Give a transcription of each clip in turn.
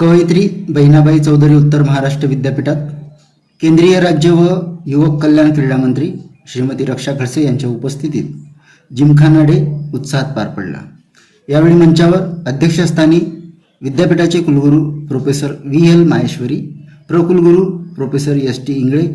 कवयित्री बहिणाबाई चौधरी उत्तर महाराष्ट्र विद्यापीठात. केंद्रीय राज्य व युवक कल्याण क्रीडा मंत्री श्रीमती रक्षा खडसे यांच्या उपस्थितीत जिमखाना डे उत्साहात पार पडला. यावेळी मंचावर अध्यक्षस्थानी विद्यापीठाचे कुलगुरू प्रोफेसर व्ही एल माहेश्वरी प्रकुलगुरू प्रोफेसर एस टी इंगळे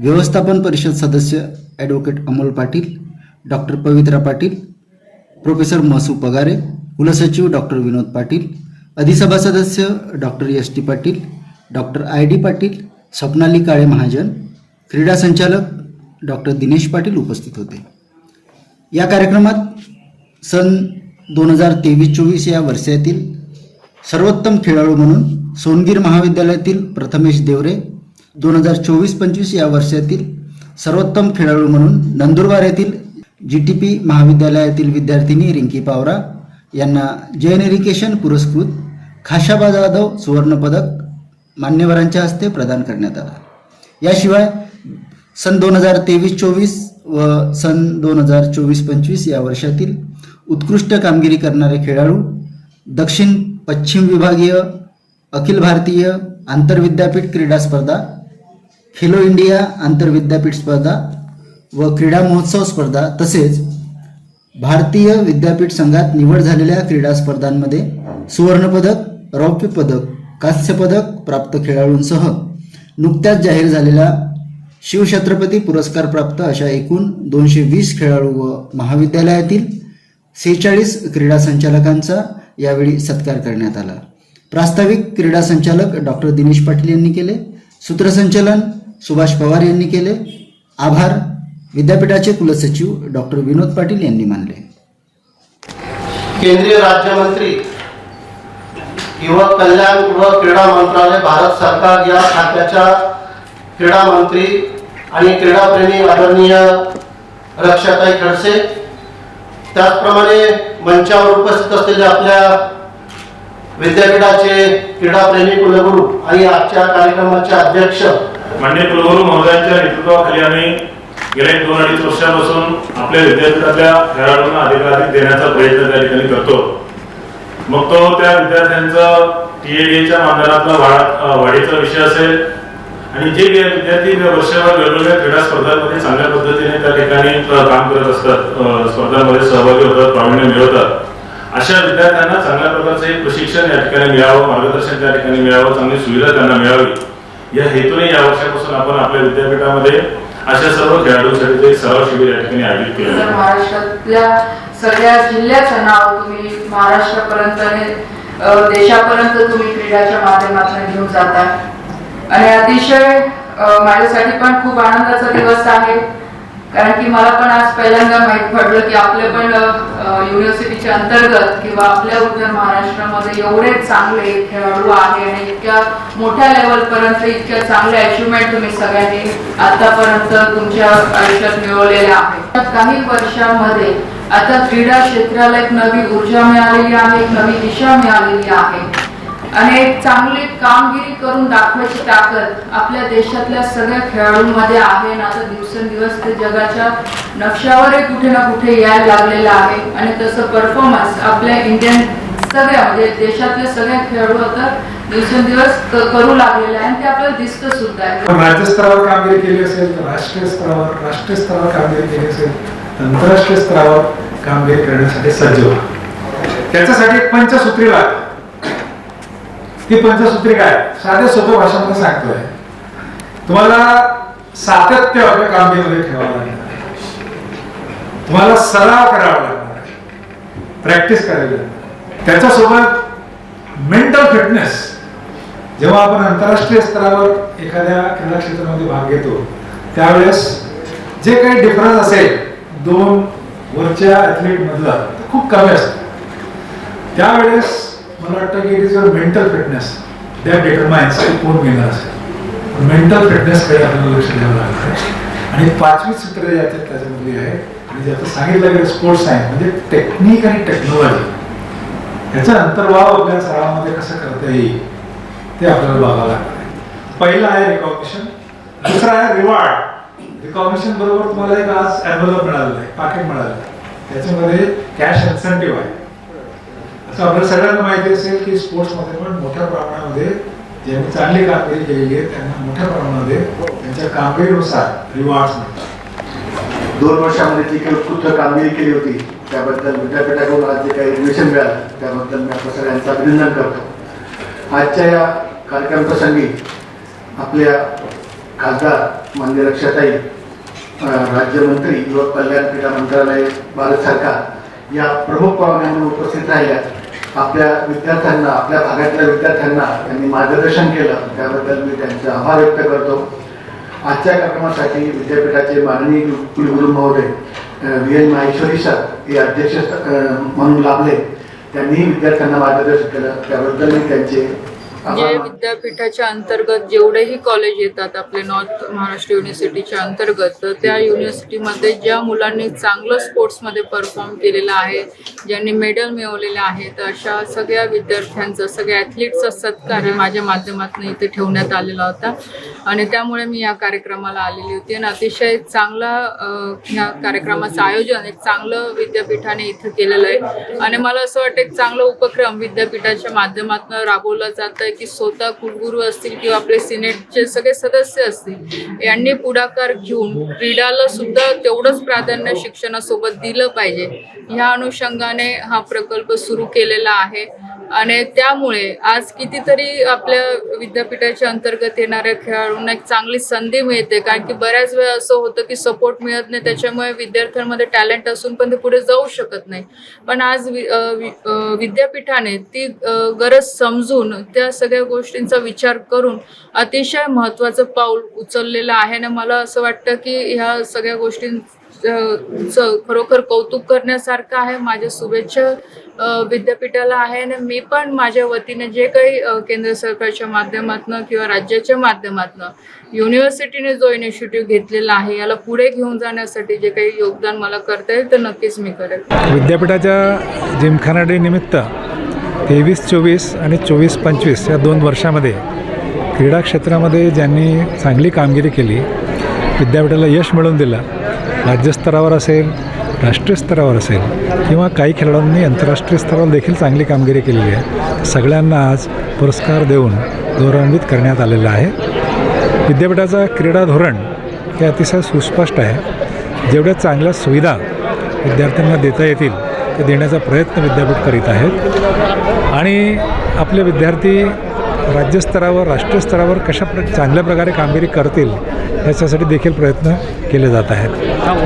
व्यवस्थापन परिषद सदस्य advocate Amol Patil doctor Pavitra Patil professor मसू Pagare कुलसचिव डॉक्टर विनोद पाटील अधिसभा सदस्य doctor S T Patil doctor I D Patil Swapnali Kale Mahajan क्रीडा संचालक डॉक्टर दिनेश पाटील उपस्थित होते. या कार्यक्रमात सन दोन हजार तेवीस चोवीस या वर्षातील सर्वोत्तम खेळाडू म्हणून सोनगीर महाविद्यालयातील प्रथमेश देवरे दोन हजार चोवीस पंचवीस या वर्षातील सर्वोत्तम खेळाडू म्हणून नंदुरबार येथील जी टी पी महाविद्यालयातील विद्यार्थिनी रिंकी पावरा यांना जैन एरिकेशन पुरस्कृत खाशाबा जाधव सुवर्णपदक मान्यवरांच्या हस्ते प्रदान करण्यात आला. याशिवाय सन दोन हजार तेवीस चोवीस व सन दोन हजार चोवीस पंचवीस या वर्षातील उत्कृष्ट कामगिरी करणारे खेळाडू दक्षिण पश्चिम विभागीय अखिल भारतीय आंतरविद्यापीठ क्रीडा स्पर्धा खेलो इंडिया आंतरविद्यापीठ स्पर्धा व क्रीडा महोत्सव स्पर्धा तसेच भारतीय विद्यापीठ संघात निवड झालेल्या क्रीडा स्पर्धांमध्ये सुवर्णपदक रौप्य पदक कांस्य पदक प्राप्त खेळाडूंसह नुकत्याच जाहीर झालेला शिवछत्रपती पुरस्कार प्राप्त अशा एकूण दोनशे वीस खेळाडू व महाविद्यालयातील सेहेचाळीस क्रीडा संचालकांचा यावेळी सत्कार करण्यात आला. प्रास्ताविक क्रीडा संचालक डॉक्टर दिनेश पाटील यांनी केले सूत्रसंचालन सुभाष पवार यांनी केले आभार. विद्यापीठाचे कुलसचिव डॉक्टर विनोद पाटील यांनी मानले. केंद्रीय राज्यमंत्री युवक कल्याण व क्रीडा मंत्रालय भारत सरकार या खात्याच्या क्रीडा मंत्री आणि क्रीडाप्रेमी आदरणीय रक्षाताई खडसे. त्याचप्रमाणे मंचावर उपस्थित असलेले आपल्या विद्यापीठाचे क्रीडाप्रेमी कुलगुरू आणि आजच्या कार्यक्रमाचे अध्यक्ष. मान्य कुलगुरू महोदयांच्या नेतृत्वाखाली आम्ही गेल्या दोन अडीच वर्षापासून आपल्या विद्यापीठातल्या खेळाडूंना अधिकाधिक देण्याचा प्रयत्न त्या ठिकाणी करतो. मग तो त्या विद्यार्थ्यांचा टीएडीच्या मानधनातला वाढ वाढीचा विषय असेल. आणि जे विद्यार्थी वर्षभर वेगवेगळ्या क्रीडा स्पर्धांमध्ये चांगल्या पद्धतीने त्या ठिकाणी काम करत असतात स्पर्धांमध्ये सहभागी होतात प्रावीण्य मिळवतात. अशा विद्यार्थ्यांना चांगल्या प्रकारचं एक प्रशिक्षण या ठिकाणी मिळावं मार्गदर्शन त्या ठिकाणी मिळावं चांगली सुविधा त्यांना मिळावी. या हेतूने या वर्षापासून आपण आपल्या विद्यापीठामध्ये अशा सर्व खेळाडूंसाठी एक सराव शिबिर या ठिकाणी आयोजित केलं तर महाराष्ट्रातल्या सगळ्या जिल्ह्याचं नाव तुम्ही महाराष्ट्रापर्यंत देशापर्यंत तुम्ही क्रीडाच्या माध्यमातून घेऊन जाताय. आणि अतिशय माझ्यासाठी पण खूप आनंदाचा दिवस आहे. कारण की मला पण आज पहिल्यांदा माहीत पडलं की आपले पण युनिव्हर्सिटीच्या अंतर्गत किंवा आपल्या उत्तर महाराष्ट्रामध्ये एवढे चांगले खेळाडू आहे आणि इतक्या मोठ्या लेवल पर्यंत इतक्या चांगल्या अचिव्हमेंट तुम्ही सगळ्यांनी आतापर्यंत तुमच्या आयुष्यात मिळवलेल्या आहेत. काही वर्षांमध्ये आता क्रीडा क्षेत्राला एक नवी ऊर्जा मिळालेली आहे एक नवी दिशा मिळालेली आहे. आणि एक चांगली कामगिरी करून दाखवायची ताकद आपल्या देशातल्या सगळ्या खेळाडूंमध्ये आहे आणि आता दिवसेंदिवस ते जगाच्या नक्षावरही कुठे ना कुठे यायला लागलेलं आहे. आणि तसं परफॉर्मन्स आपल्या इंडियन सगळ्या म्हणजे देशातले सगळे खेळाडू आता दिवसेंदिवस करू लागलेले आहे आणि ते आपल्याला दिसत सुद्धा आहे. आपण राज्यस्तरावर कामगिरी केली असेल तर राष्ट्रीय स्तरावर राष्ट्रीय स्तरावर कामगिरी केली असेल तर आंतरराष्ट्रीय स्तरावर कामगिरी करण्यासाठी सज्ज व्हा. त्याच्यासाठी एक पंचसूत्री लागते ती पंचसूत्री काय? साध्या सोप्या भाषांमध्ये सांगतोय. तुम्हाला सातत्य आपल्या कामगिरीमध्ये ठेवावं लागणार तुम्हाला सराव करावा लागणार प्रॅक्टिस करावी लागणार त्याच्यासोबत मेंटल फिटनेस जेव्हा आपण आंतरराष्ट्रीय स्तरावर एखाद्या क्रीडा क्षेत्रामध्ये भाग घेतो त्यावेळेस जे काही डिफरन्स असेल दोन वरच्या ॲथलीट मधला खूप कमी असतं. त्यावेळेस मला वाटतं की it is your mental fitness that determines की कोण घेणार असेल मेंटल फिटनेसकडे आपल्याला लक्ष द्यावं लागतं. आणि पाचवी सूत्र जे आहेत आहे आणि जे आता सांगितलं गेलं स्पोर्ट्स सायन्स म्हणजे टेक्निक आणि टेक्नॉलॉजी याचा अंतर्भाव आपल्या सरावामध्ये कसं करता येईल ते आपल्याला बघावं लागतं. पहिलं आहे रिकॉग्निशन दुसरं आहे रिवॉर्ड रिकॉग्निशन बरोबर तुम्हाला एक आज ॲनवलप मिळालेलं आहे पाकिट मिळालेलं आहे. त्याच्यामध्ये कॅश इन्सेंटिव्ह आहे. आपल्याला सगळ्यांना माहिती असेल की स्पोर्ट्समध्ये पण मोठ्या प्रमाणामध्ये ज्यांनी चांगली कामगिरी केलेली आहे त्यांना मोठ्या प्रमाणामध्ये त्यांच्या कामगिरीनुसार रिवॉर्ड्स मिळतात. दोन वर्षामध्ये जी काही उत्कृष्ट कामगिरी केली होती त्याबद्दल विद्यापीठाकडून आज जे काही ॲडमिशन मिळालं त्याबद्दल मी आपल्या सगळ्यांचं अभिनंदन करतो. आजच्या या कार्यक्रम प्रसंगी आपल्या खासदार मान्य रक्षाताई राज्यमंत्री युवक कल्याण क्रीडा मंत्रालय भारत सरकार या प्रमुख पाहुण्यांना उपस्थित राहिल्या. आपल्या विद्यार्थ्यांना आपल्या भागातल्या विद्यार्थ्यांना त्यांनी मार्गदर्शन केलं. त्याबद्दल मी त्यांचे आभार व्यक्त करतो. आजच्या कार्यक्रमासाठी विद्यापीठाचे माननीय कुलगुरू महोदय व्ही. एन. माहेश्वरी सर हे अध्यक्ष म्हणून लाभले. त्यांनीही विद्यार्थ्यांना मार्गदर्शन केलं. त्याबद्दल मी त्यांचे जे मानतो. विद्यापीठाच्या अंतर्गत जेवढेही कॉलेज येतात आपले नॉर्थ महाराष्ट्र युनिव्हर्सिटीच्या अंतर्गत तर त्या युनिव्हर्सिटीमध्ये ज्या मुलांनी चांगलं स्पोर्ट्समध्ये परफॉर्म केलेलं आहे ज्यांनी मेडल मिळवलेले आहेत अशा सगळ्या विद्यार्थ्यांचा सगळ्या ॲथलीटचा सत्कार हे माझ्या माध्यमातून इथे ठेवण्यात आलेला होता. आणि त्यामुळे मी या कार्यक्रमाला आलेली होती. आणि अतिशय चांगला ह्या कार्यक्रमाचं आयोजन एक चांगलं विद्यापीठाने इथं केलेलं आहे. आणि मला असं वाटतं एक चांगला उपक्रम विद्यापीठाच्या माध्यमातून राबवला जात आहे की स्वतः कुलगुरू असतील किंवा आपले सिनेटचे सगळे सदस्य असतील यांनी पुढाकार घेऊन क्रीडाला सुद्धा तेवढंच प्राधान्य शिक्षणासोबत दिलं पाहिजे. ह्या अनुषंगाने हा प्रकल्प सुरू केलेला आहे. आणि त्यामुळे आज कितीतरी आपल्या विद्यापीठाच्या अंतर्गत येणाऱ्या खेळाडूंना एक चांगली संधी मिळते. कारण की बऱ्याच वेळा असं होतं की सपोर्ट मिळत नाही. त्याच्यामुळे विद्यार्थ्यांमध्ये टॅलेंट असून पण ते पुढे जाऊ शकत नाही. पण आज वि- विद्यापीठाने ती गरज समजून त्या सगळ्या गोष्टींचा विचार करून अतिशय महत्त्वाचं पाऊल उचललेलं आहे. आणि मला असं वाटतं की ह्या सगळ्या गोष्टीं खरोखर कौतुक करण्यासारखं आहे माझ्या शुभेच्छा विद्यापीठाला आहे. आणि मी पण माझ्या वतीने जे काही केंद्र सरकारच्या माध्यमातून किंवा राज्याच्या माध्यमातून युनिव्हर्सिटीने जो इनिशिएटिव्ह घेतलेला आहे याला पुढे घेऊन जाण्यासाठी जे काही योगदान मला करता येईल तर नक्कीच मी करेन विद्यापीठाच्या जिमखाना डे निमित्त तेवीस चोवीस आणि चोवीस पंचवीस या दोन वर्षामध्ये क्रीडा क्षेत्रामध्ये ज्यांनी चांगली कामगिरी केली विद्यापीठाला यश मिळवून दिलं राज्यस्तरावर असेल राष्ट्रीय स्तरावर असेल किंवा काही खेळाडूंनी आंतरराष्ट्रीय स्तरावर देखील चांगली कामगिरी केलेली आहे सगळ्यांना आज पुरस्कार देऊन गौरवान्वित करण्यात आलेलं आहे. विद्यापीठाचं क्रीडा धोरण हे अतिशय सुस्पष्ट आहे. जेवढ्या चांगल्या सुविधा विद्यार्थ्यांना देता येतील ते देण्याचा प्रयत्न विद्यापीठ करीत आहेत. आणि आपले विद्यार्थी राज्यस्तरावर राष्ट्रीय स्तरावर कशा प्र चांगल्या प्रकारे कामगिरी करतील याच्यासाठी देखील प्रयत्न केले जात आहेत.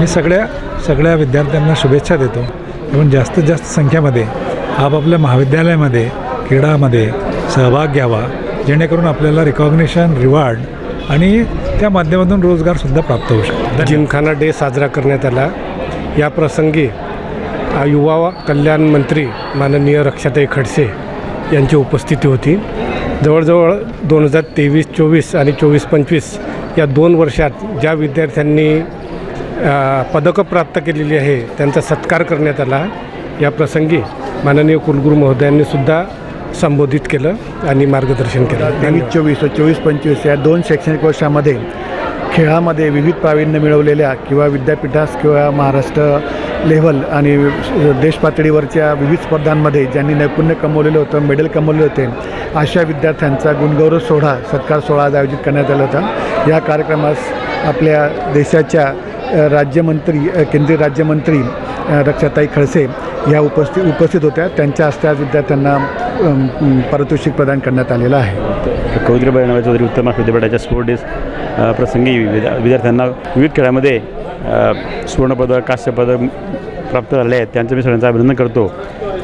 मी सगळ्या सगळ्या विद्यार्थ्यांना शुभेच्छा देतो. म्हणून जास्तीत जास्त संख्येमध्ये आपापल्या महाविद्यालयामध्ये क्रीडामध्ये सहभाग घ्यावा जेणेकरून आपल्याला रिकॉग्निशन रिवॉर्ड आणि त्या माध्यमातून रोजगारसुद्धा प्राप्त होऊ शकतो. जिमखाना डे साजरा करण्यात आला. या प्रसंगी युवा कल्याण मंत्री माननीय रक्षाताई खडसे यांची उपस्थिती होती. जवळजवळ दोन हजार तेवीस चोवीस आणि चोवीस पंचवीस या दोन वर्षात ज्या विद्यार्थ्यांनी पदकं प्राप्त केलेली आहे त्यांचा सत्कार करण्यात आला. या प्रसंगी माननीय कुलगुरू महोदयांनी सुद्धा संबोधित केलं आणि मार्गदर्शन केलं. चोवीस व चोवीस पंचवीस या दोन शैक्षणिक वर्षामध्ये खेळामध्ये विविध प्रावीण्य मिळवलेल्या किंवा विद्यापीठास किंवा महाराष्ट्र लेव्हल आणि देशपातळीवरच्या विविध स्पर्धांमध्ये ज्यांनी नैपुण्य कमवलेलं होतं मेडल कमवले होते अशा विद्यार्थ्यांचा गुणगौरव सोहळा सत्कार सोहळा आज आयोजित करण्यात आला होता. या कार्यक्रमास आपल्या देशाच्या राज्यमंत्री केंद्रीय राज्यमंत्री रक्षाताई खडसे ह्या उपस्थित उपस्थित होत्या. त्यांच्या हस्ते आज विद्यार्थ्यांना पारितोषिक प्रदान करण्यात आलेलं आहे. कौतिकबाई नव्हे चौधरी उत्तम विद्यापीठाच्या स्पोर्ट डे प्रसंगी विद्या विद्यार्थ्यांना विविध खेळामध्ये सुवर्णपदक कांस्यपदक प्राप्त झाले आहेत. त्यांचं मी सगळ्यांचं अभिनंदन करतो.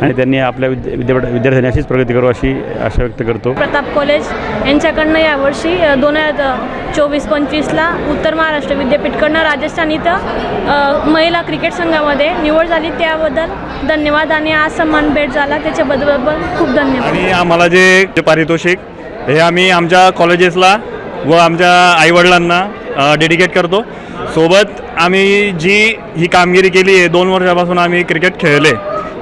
आणि त्यांनी आपल्या विद्या विद्यापीठ विद्यार्थ्यांनी अशीच प्रगती करू अशी आशा व्यक्त करतो. प्रताप कॉलेज यांच्याकडनं यावर्षी दोन हजार चोवीस पंचवीसला उत्तर महाराष्ट्र विद्यापीठकडनं राजस्थान इथं महिला क्रिकेट संघामध्ये निवड झाली. त्याबद्दल धन्यवाद आणि आज सन्मान भेट झाला. त्याच्याबद्दल खूप धन्यवाद. आणि आम्हाला जे जे पारितोषिक हे आम्ही आमच्या कॉलेजेसला व आमच्या आईवडिलांना डेडिकेट करतो. सोबत आम्ही जी ही कामगिरी केली आहे दोन वर्षापासून आम्ही क्रिकेट खेळले.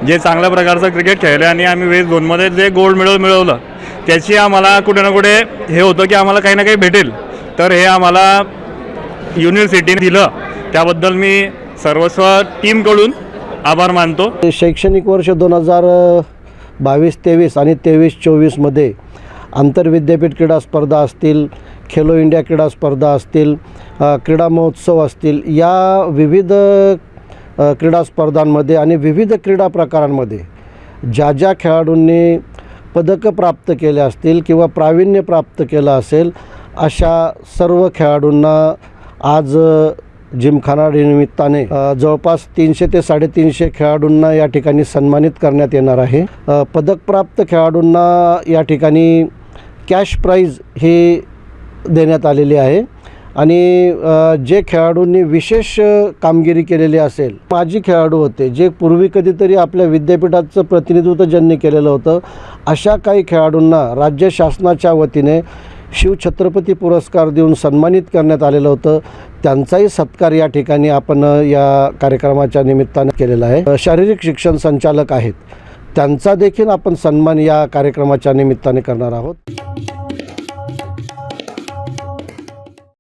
जे चांगल्या प्रकारचं क्रिकेट खेळले आणि आम्ही वेस्ट झोनमध्ये जे गोल्ड मेडल मिळवलं त्याची आम्हाला कुठे ना कुठे हे होतं की आम्हाला काही ना काही भेटेल. तर हे आम्हाला युनिव्हर्सिटीने दिलं. त्याबद्दल मी सर्वस्व टीमकडून आभार मानतो. शैक्षणिक वर्ष दोन हजार बावीस तेवीस आणि तेवीस चोवीसमध्ये आंतरविद्यापीठ क्रीडा स्पर्धा असतील खेलो इंडिया क्रीडा स्पर्धा असतील क्रीडा महोत्सव असतील या विविध क्रीडा स्पर्धांमध्ये आणि विविध क्रीडा प्रकारांमध्ये ज्या ज्या खेळाडूंनी पदकं प्राप्त केले असतील किंवा प्रावीण्य प्राप्त केलं असेल अशा सर्व खेळाडूंना आज अ, जिमखाना निमित्ताने जवळपास तीनशे ते साडेतीनशे खेळाडूंना या ठिकाणी सन्मानित करण्यात येणार आहे. पदकप्राप्त खेळाडूंना या ठिकाणी कॅश प्राईज ही देण्यात आलेली आहे. आणि जे खेळाडूंनी विशेष कामगिरी केलेली असेल माजी खेळाडू होते जे पूर्वी कधीतरी आपल्या विद्यापीठाचं प्रतिनिधित्व ज्यांनी केलेलं होतं अशा काही खेळाडूंना राज्य शासनाच्या वतीने शिवछत्रपती पुरस्कार देऊन सन्मानित करण्यात आलेलं होतं. त्यांचाही सत्कार या ठिकाणी आपण या कार्यक्रमाच्या निमित्ताने केलेला आहे. शारीरिक शिक्षण संचालक आहेत. त्यांचा देखील आपण सन्मान या कार्यक्रमाच्या निमित्ताने करणार आहोत.